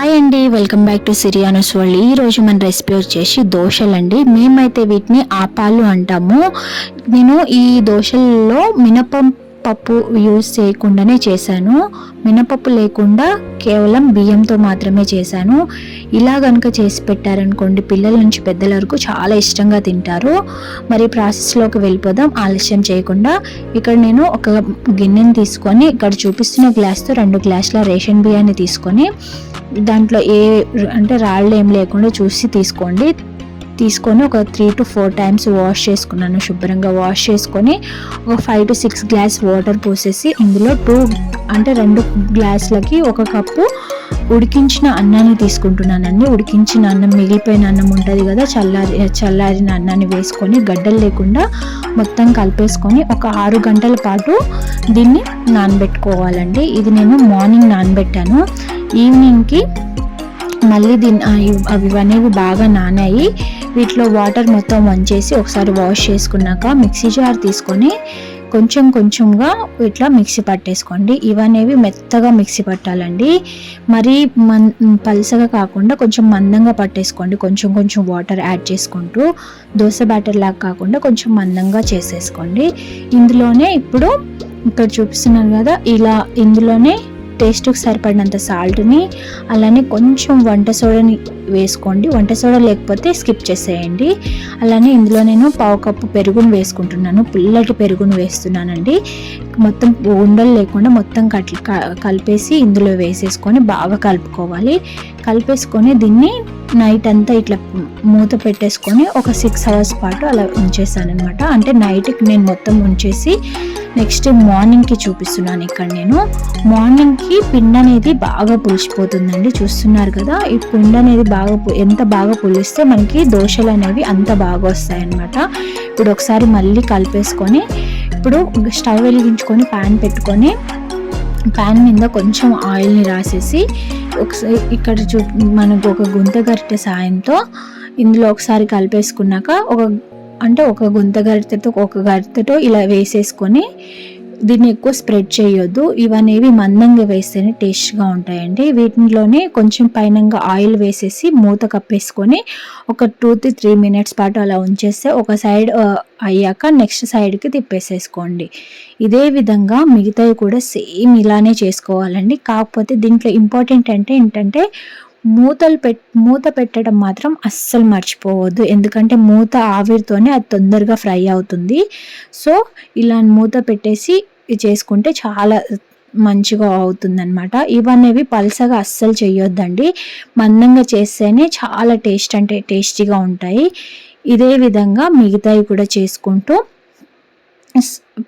Hi అండి welcome back to సిరియానస్ world ఈ రోజు మన రెసిపీ వచ్చేసి దోశలండి. మేమైతే వీటిని ఆపాలు అంటాము. నేను ఈ దోశల్లో మినప పప్పు యూజ్ చేయకుండానే చేశాను. మినపప్పు లేకుండా కేవలం బియ్యంతో మాత్రమే చేశాను. ఇలా కనుక చేసి పెట్టారనుకోండి పిల్లల నుంచి పెద్దల వరకు చాలా ఇష్టంగా తింటారు. మరి ప్రాసెస్లోకి వెళ్ళిపోదాం ఆలస్యం చేయకుండా. ఇక్కడ నేను ఒక గిన్నెని తీసుకొని ఇక్కడ చూపిస్తున్న గ్లాస్తో రెండు గ్లాసుల రేషన్ బియ్యాన్ని తీసుకొని దాంట్లో ఏ అంటే రాళ్ళు ఏం లేకుండా చూసి తీసుకోండి. తీసుకొని ఒక three to four times wash చేసుకున్నాను శుభ్రంగా వాష్ చేసుకొని ఒక five to six glass water పోసేసి ఇందులో టూ అంటే రెండు గ్లాసులకి ఒక కప్పు ఉడికించిన అన్నాన్ని తీసుకుంటున్నానండి ఉడికించిన అన్నం మిగిలిపోయిన అన్నం ఉంటుంది కదా చల్లారి చల్లారిన అన్నాన్ని వేసుకొని గడ్డలు లేకుండా మొత్తం కలిపేసుకొని ఒక ఆరు గంటల పాటు దీన్ని నానబెట్టుకోవాలండి. ఇది నేను మార్నింగ్ నానబెట్టాను. ఈవినింగ్కి మళ్ళీ దీని అవి అనేవి బాగా నానాయి. వీటిలో వాటర్ మొత్తం వంచేసి ఒకసారి వాష్ చేసుకున్నాక మిక్సీ జార్ తీసుకొని కొంచెం కొంచెంగా ఇట్లా మిక్సీ పట్టేసుకోండి. ఇవనేవి మెత్తగా మిక్సీ పట్టాలండి. మరీ మన్ పల్సగా కాకుండా కొంచెం మందంగా పట్టేసుకోండి. కొంచెం కొంచెం వాటర్ యాడ్ చేసుకుంటూ దోశ బ్యాటర్ లాగా కాకుండా కొంచెం మందంగా చేసేసుకోండి. ఇందులోనే ఇప్పుడు ఇక్కడ చూపిస్తున్నాను కదా ఇలా ఇందులోనే టేస్ట్కి సరిపడినంత సాల్ట్ని అలానే కొంచెం వంట సోడాని వేసుకోండి. వంట సోడా లేకపోతే స్కిప్ చేసేయండి. అలానే ఇందులో నేను పావు కప్పు పెరుగును వేసుకుంటున్నాను. పుల్లటి పెరుగును వేస్తున్నానండి. మొత్తం ఉండలు లేకుండా మొత్తం కట్ కలిపేసి ఇందులో వేసేసుకొని బాగా కలుపుకోవాలి. కలిపేసుకొని దీన్ని నైట్ అంతా ఇట్లా మూత పెట్టేసుకొని ఒక సిక్స్ అవర్స్ పాటు అలా ఉంచేసాను అనమాట అంటే నైట్కి నేను మొత్తం ఉంచేసి నెక్స్ట్ మార్నింగ్కి చూపిస్తున్నాను ఇక్కడ నేను. మార్నింగ్కి పిండి అనేది బాగా పులిసిపోతుందండి. చూస్తున్నారు కదా ఈ పిండి అనేది బాగా ఎంత బాగా పులిస్తే మనకి దోశలు అనేవి అంత బాగా వస్తాయన్నమాట. ఇప్పుడు ఒకసారి మళ్ళీ కలిపేసుకొని ఇప్పుడు స్టవ్ వెలిగించుకొని ప్యాన్ పెట్టుకొని ప్యాన్ మీద కొంచెం ఆయిల్ని రాసేసి ఒకసారి ఇక్కడ చూ మనకు ఒక గుంత గరిటె సాయంతో ఇందులో ఒకసారి కలిపేసుకున్నాక ఒక అంటే ఒక గుంత గరిటెతో ఒక గరిటెతో ఇలా వేసేసుకొని దీన్ని ఎక్కువ స్ప్రెడ్ చేయొద్దు. ఇవనేవి మందంగా వేస్తేనే టేస్ట్గా ఉంటాయండి. వీటిలోనే కొంచెం పైనంగా ఆయిల్ వేసేసి మూత కప్పేసుకొని ఒక టూ టు త్రీ మినిట్స్ పాటు అలా ఉంచేస్తే ఒక సైడ్ అయ్యాక నెక్స్ట్ సైడ్కి తిప్పేసేసుకోండి. ఇదే విధంగా మిగతావి కూడా సేమ్ ఇలానే చేసుకోవాలండి. కాకపోతే దీంట్లో ఇంపార్టెంట్ అంటే ఏంటంటే మూతలు పెట్ మూత పెట్టడం మాత్రం అస్సలు మర్చిపోవద్దు. ఎందుకంటే మూత ఆవిరితోనే అది తొందరగా ఫ్రై అవుతుంది. సో ఇలా మూత పెట్టేసి చేసుకుంటే చాలా మంచిగా అవుతుందన్నమాట. ఇవన్నీ పలసగా అస్సలు చేయొద్దండి మందంగా చేస్తేనే చాలా టేస్ట్ అంటే టేస్టీగా ఉంటాయి. ఇదే విధంగా మిగతాయి కూడా చేసుకుంటూ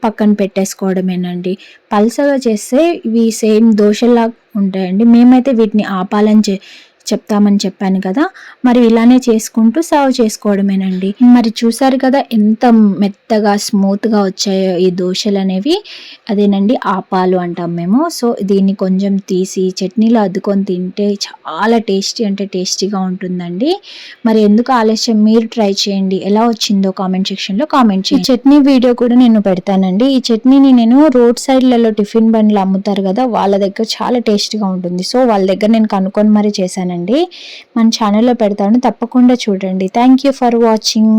పక్కన పెట్టేసుకోవడమేనండి. పల్సగా చేస్తే ఇవి సేమ్ దోశలా ఉంటాయండి. మేమైతే వీటిని ఆపాలని చే చెప్తామని చెప్పాను కదా మరి ఇలానే చేసుకుంటూ సర్వ్ చేసుకోవడమేనండి. మరి చూసారు కదా ఎంత మెత్తగా స్మూత్గా వచ్చాయో ఈ దోశలు అనేవి. అదేనండి ఆపాలు అంటాం మేము. సో దీన్ని కొంచెం తీసి చట్నీలో అద్దుకొని తింటే చాలా టేస్టీ అంటే టేస్టీగా ఉంటుందండి. మరి ఎందుకు ఆలస్యం? మీరు ట్రై చేయండి. ఎలా వచ్చిందో కామెంట్ సెక్షన్లో కామెంట్ చేయండి. చట్నీ వీడియో కూడా నేను పెడతానండి. ఈ చట్నీని నేను రోడ్ సైడ్లలో టిఫిన్ బండ్లు అమ్ముతారు కదా వాళ్ళ దగ్గర చాలా టేస్టీగా ఉంటుంది. సో వాళ్ళ దగ్గర నేను కనుక్కొని మరీ చేశానండి మన ఛానల్లో పెడతాను. తప్పకుండా చూడండి. Thank you for watching